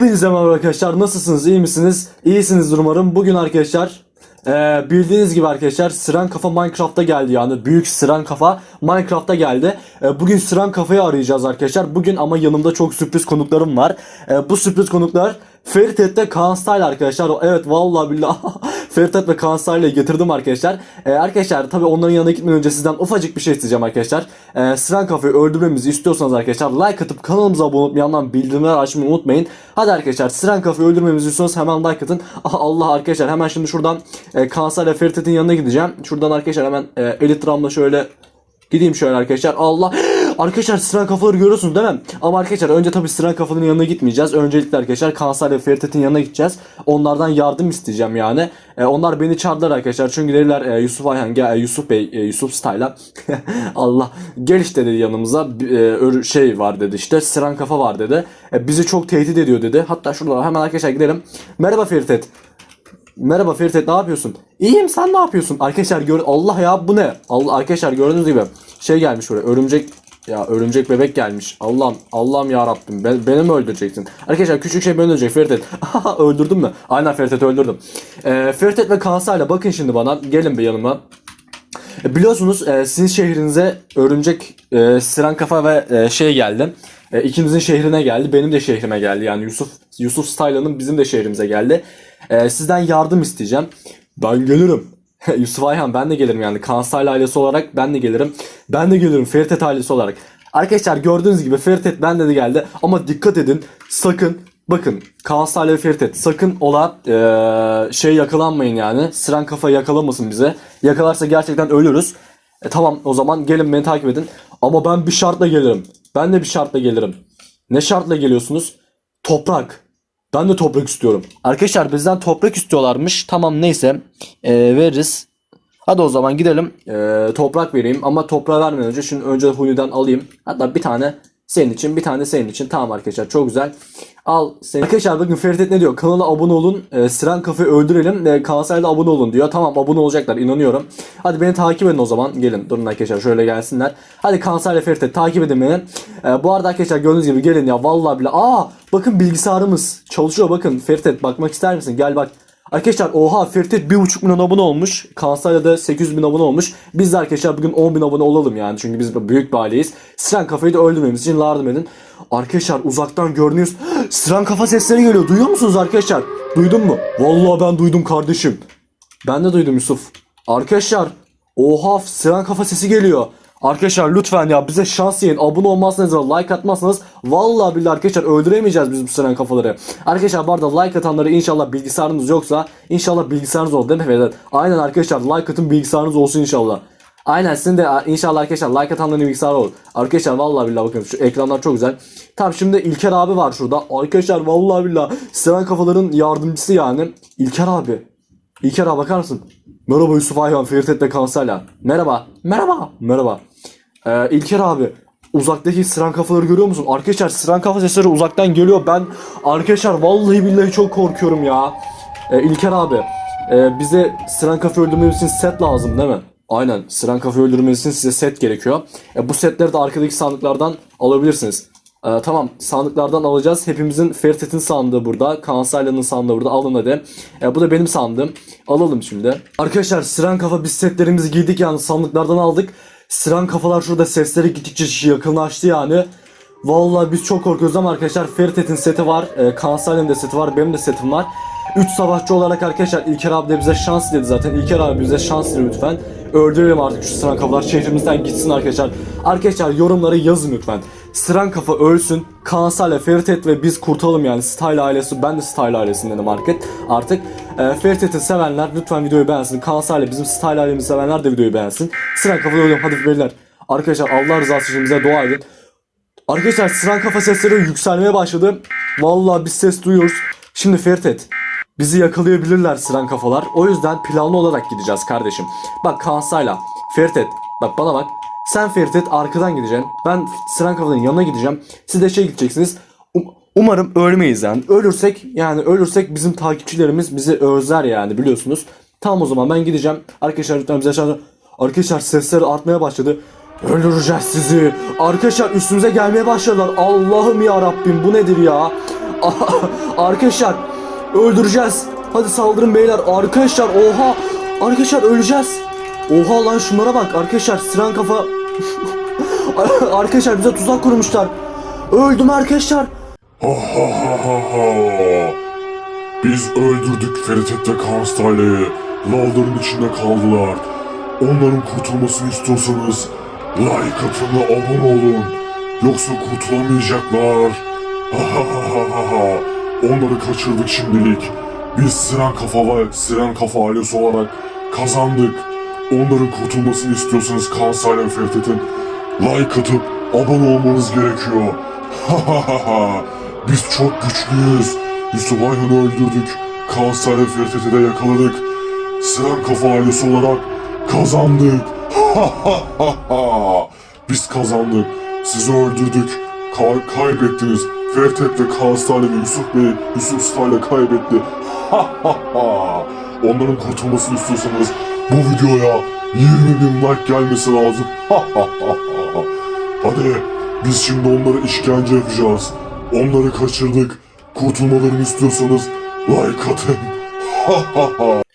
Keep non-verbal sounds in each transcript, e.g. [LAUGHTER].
Hepinize merhaba arkadaşlar. Nasılsınız? İyi misiniz? İyisinizdir umarım. Bugün arkadaşlar eee, bildiğiniz gibi arkadaşlar Sıran Kafa Minecraft'a geldi yani. Büyük Sıran Kafa Minecraft'a geldi. Eee, bugün Sıran Kafa'yı arayacağız arkadaşlar. Bugün ama yanımda çok sürpriz konuklarım var. Eee, bu sürpriz konuklar Feritet'te Kaan Style arkadaşlar. Evet vallahi billahi [LAUGHS] Feritet ve Kaan Style'ı getirdim arkadaşlar. Eee, arkadaşlar tabi onların yanına gitmeden önce sizden ufacık bir şey isteyeceğim arkadaşlar. Eee Sıran Kafa'yı öldürmemizi istiyorsanız arkadaşlar like atıp kanalımıza abone olup yandan bildirimler açmayı unutmayın. Hadi arkadaşlar Sıran Kafa'yı öldürmemizi istiyorsanız hemen like atın. [LAUGHS] Ah, Allah arkadaşlar hemen şimdi şuradan e, ve Feritet'in yanına gideceğim. Şuradan arkadaşlar hemen e, Elite Ram'la şöyle Gideyim şöyle arkadaşlar. Allah. [GASPS] Arkadaşlar sıran kafaları görüyorsunuz değil mi? Ama arkadaşlar önce tabii sıran kafaların yanına gitmeyeceğiz. Öncelikle arkadaşlar Kansar ve Feritet'in yanına gideceğiz. Onlardan yardım isteyeceğim yani. E, onlar beni çağırdılar arkadaşlar. Çünkü dediler e, Yusuf Ayhan gel e, Yusuf Bey e, Yusuf Style'a. [LAUGHS] Allah gel işte dedi yanımıza. E, şey var dedi işte sıran kafa var dedi. E, bizi çok tehdit ediyor dedi. Hatta şurada hemen arkadaşlar gidelim. Merhaba Feritet. Merhaba Feritet ne yapıyorsun? İyiyim sen ne yapıyorsun? Arkadaşlar gör Allah ya bu ne? Allah arkadaşlar gördüğünüz gibi şey gelmiş buraya örümcek ya örümcek bebek gelmiş. Allah'ım Allah'ım ya Rabbim ben, beni mi öldüreceksin? Arkadaşlar küçük şey beni öldürecek Feritet. [LAUGHS] Öldürdün mü? Aynen Feritet öldürdüm. Ee, Feritet ve Kansayla bakın şimdi bana gelin bir yanıma. E, Biliyorsunuz e, sizin şehrinize örümcek e, siren kafa ve e, şey geldi. E, ikinizin şehrine geldi. Benim de şehrime geldi. Yani Yusuf Yusuf Style'ın bizim de şehrimize geldi. E, sizden yardım isteyeceğim. Ben gelirim. [LAUGHS] Yusuf Ayhan ben de gelirim yani. Kaan Style ailesi olarak ben de gelirim. Ben de gelirim Feritet ailesi olarak. Arkadaşlar gördüğünüz gibi Feritet bende de geldi. Ama dikkat edin sakın Bakın Kaan Style ve Feritet sakın ola eee, şey yakalanmayın yani. Sıran kafa yakalamasın bize. Yakalarsa gerçekten ölürüz. E, tamam o zaman gelin beni takip edin. Ama ben bir şartla gelirim. Ben de bir şartla gelirim. Ne şartla geliyorsunuz? Toprak. Ben de toprak istiyorum. Arkadaşlar bizden toprak istiyorlarmış. Tamam neyse Ee, veririz. Hadi o zaman gidelim. Ee, toprak vereyim ama toprağı vermeden önce şimdi önce Huni'den alayım. Hatta bir tane senin için bir tane senin için. Tamam arkadaşlar çok güzel. Al senin. Arkadaşlar bakın Feritet ne diyor? Kanala abone olun. E, Siren Kafayı öldürelim. E, Kansay'da abone olun diyor. Tamam abone olacaklar inanıyorum. Hadi beni takip edin o zaman. Gelin durun arkadaşlar şöyle gelsinler. Hadi Kansay'la Feritet takip edin beni. E, bu arada arkadaşlar gördüğünüz gibi gelin ya. Vallahi bile. Aa bakın bilgisayarımız çalışıyor bakın. Feritet bakmak ister misin? Gel bak. Arkadaşlar oha Feritet 1.5 milyon abone olmuş. Kansayla da 800 bin abone olmuş. Biz de arkadaşlar bugün 10 bin abone olalım yani. Çünkü biz büyük bir aileyiz. Siren kafayı da öldürmemiz için yardım edin. Arkadaşlar uzaktan gördüğünüz [GASPS] Siren kafa sesleri geliyor. Duyuyor musunuz arkadaşlar? Duydun mu? Vallahi ben duydum kardeşim. Ben de duydum Yusuf. Arkadaşlar oha Siren kafa sesi geliyor. Arkadaşlar lütfen ya bize şans yiyin. Abone olmazsanız ve like atmazsanız vallahi billahi arkadaşlar öldüremeyeceğiz biz bu siren kafaları. Arkadaşlar bu arada like atanları inşallah bilgisayarınız yoksa inşallah bilgisayarınız olur değil mi Vedat? Aynen arkadaşlar like atın bilgisayarınız olsun inşallah. Aynen sizin de inşallah arkadaşlar like atanların bilgisayarı olur. Arkadaşlar vallahi billahi bakın şu ekranlar çok güzel. Tamam şimdi İlker abi var şurada. Arkadaşlar vallahi billahi siren kafaların yardımcısı yani. İlker abi. İlker abi bakar mısın? Merhaba Yusuf Ayhan, Feritet ve Kanserla. Merhaba. Merhaba. Merhaba. Ee, İlker abi uzaktaki sıran kafaları görüyor musun? Arkadaşlar sıran kafa sesleri uzaktan geliyor. Ben arkadaşlar vallahi billahi çok korkuyorum ya. Ee, İlker abi e, bize sıran kafa öldürmemiz için set lazım değil mi? Aynen sıran kafa öldürmemiz için size set gerekiyor. E, bu setleri de arkadaki sandıklardan alabilirsiniz. Ee, tamam sandıklardan alacağız. Hepimizin Feritet'in sandığı burada. Kansalya'nın sandığı burada. Alın hadi. Ee, bu da benim sandığım. Alalım şimdi. Arkadaşlar Siren kafa biz setlerimizi giydik yani sandıklardan aldık. Siren kafalar şurada sesleri gittikçe yakınlaştı yani. Vallahi biz çok korkuyoruz ama arkadaşlar Feritet'in seti var. E, Kansalya'nın da seti var. Benim de setim var. 3 savaşçı olarak arkadaşlar İlker abi de bize şans dedi zaten. İlker abi bize şans dedi lütfen. Öldürelim artık şu sıran kafalar şehrimizden gitsin arkadaşlar. Arkadaşlar yorumlara yazın lütfen. Sıran kafa ölsün. Kansayla Feritet ve biz kurtulalım yani Style ailesi. Ben de Style ailesindenim artık. Artık e, Feritet'i sevenler lütfen videoyu beğensin. Kansayla bizim Style ailemizi sevenler de videoyu beğensin. Sıran kafa öldüm hadi beyler. Arkadaşlar Allah rızası için bize dua edin. Arkadaşlar sıran kafa sesleri yükselmeye başladı. Vallahi biz ses duyuyoruz. Şimdi Feritet. Bizi yakalayabilirler sıran kafalar. O yüzden planlı olarak gideceğiz kardeşim. Bak Kansayla. Feritet. Bak bana bak. Sen Feritet arkadan gideceksin. Ben sıran kafaların yanına gideceğim. Siz de şey gideceksiniz. Um- umarım ölmeyiz yani. Ölürsek yani ölürsek bizim takipçilerimiz bizi özler yani biliyorsunuz. Tamam o zaman ben gideceğim. Arkadaşlar lütfen bize şans- Arkadaşlar sesler artmaya başladı. Öldüreceğiz sizi. Arkadaşlar üstümüze gelmeye başladılar. Allah'ım ya Rabbim bu nedir ya? [LAUGHS] Arkadaşlar öldüreceğiz. Hadi saldırın beyler. Arkadaşlar oha. Arkadaşlar öleceğiz. Oha lan şunlara bak. Arkadaşlar siren kafa. Arkadaşlar bize tuzak kurmuşlar. Öldüm arkadaşlar. Ha ha ha ha ha. Biz öldürdük Feritette Karstale'yi. Lavların içinde kaldılar. Onların kurtulmasını istiyorsanız like atın ve abone olun. Yoksa kurtulamayacaklar. Ha ha ha ha ha. Onları kaçırdık şimdilik. Biz Siren Kafa ve Siren Kafa ailesi olarak kazandık. Onların kurtulmasını istiyorsanız Kansale ve Ferit'in like atıp abone olmanız gerekiyor. Ha ha ha ha. Biz çok güçlüyüz. Yusuf Ayhan'ı öldürdük. Kansale ve Ferit'i de yakaladık. Siren Kafa olarak kazandık. Ha ha ha ha. Biz kazandık. Sizi öldürdük. Ka- kaybettiniz. Fertet ve Kansale ve Yusuf Bey, Yusuf Usta ile kaybetti. Ha ha ha. Onların kurtulmasını istiyorsanız bu videoya 20 bin like gelmesi lazım. Ha ha ha ha. Hadi biz şimdi onlara işkence yapacağız. Onları kaçırdık. Kurtulmalarını istiyorsanız like atın. [LAUGHS]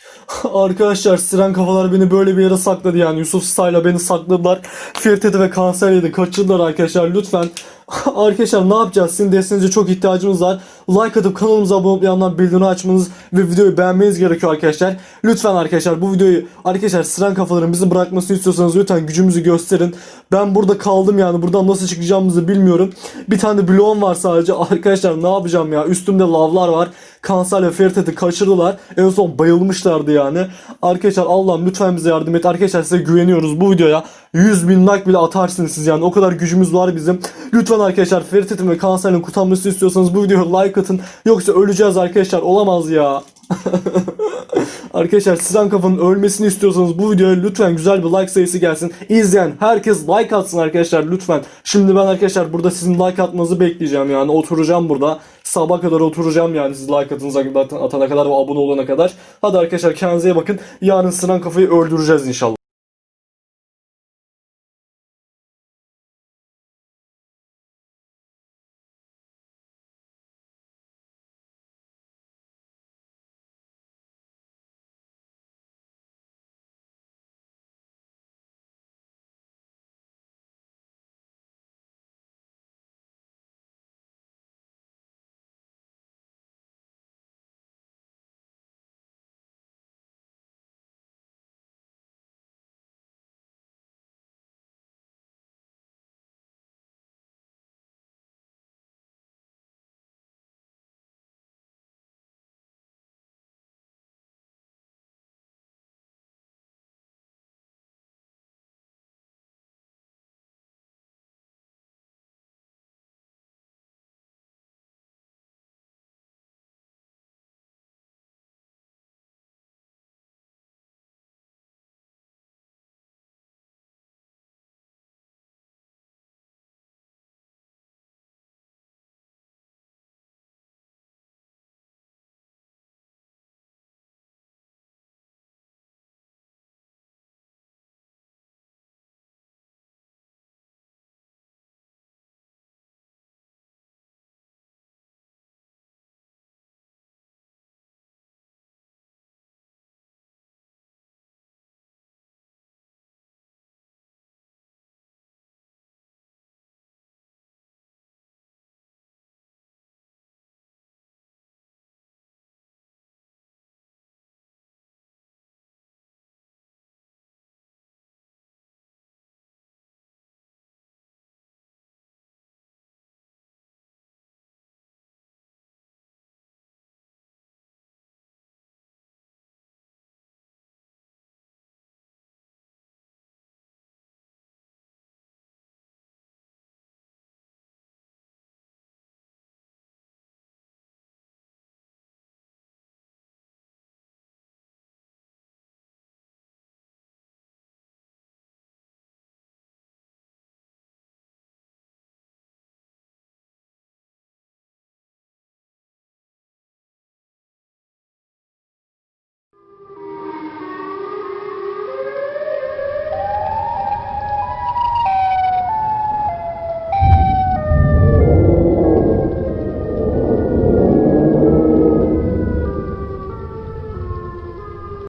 Arkadaşlar siren kafalar beni böyle bir yere sakladı yani Yusuf Style'a beni sakladılar. Firteti ve Kanseri'yi de kaçırdılar arkadaşlar lütfen. [LAUGHS] arkadaşlar ne yapacağız? Sizin desteğinize çok ihtiyacımız var. Like atıp kanalımıza abone olup yandan bildirim açmanız ve videoyu beğenmeniz gerekiyor arkadaşlar. Lütfen arkadaşlar bu videoyu arkadaşlar siren kafaların bizi bırakmasını istiyorsanız lütfen gücümüzü gösterin. Ben burada kaldım yani buradan nasıl çıkacağımızı bilmiyorum. Bir tane de bloğum var sadece. Arkadaşlar ne yapacağım ya? Üstümde lavlar var. Kansal ve Fertet'i kaçırdılar. En son bayılmışlardı yani. Arkadaşlar Allah'ım lütfen bize yardım et. Arkadaşlar size güveniyoruz bu videoya. 100 bin like bile atarsınız siz yani. O kadar gücümüz var bizim. Lütfen arkadaşlar Fertet'in ve Kansal'in kurtarmasını istiyorsanız bu videoya like atın. Yoksa öleceğiz arkadaşlar. Olamaz ya. [LAUGHS] Arkadaşlar Sinan Kafa'nın ölmesini istiyorsanız bu videoya lütfen güzel bir like sayısı gelsin. İzleyen herkes like atsın arkadaşlar lütfen. Şimdi ben arkadaşlar burada sizin like atmanızı bekleyeceğim yani oturacağım burada. Sabah kadar oturacağım yani siz like atınıza atana kadar ve abone olana kadar. Hadi arkadaşlar kendinize bakın. Yarın Sinan Kafa'yı öldüreceğiz inşallah.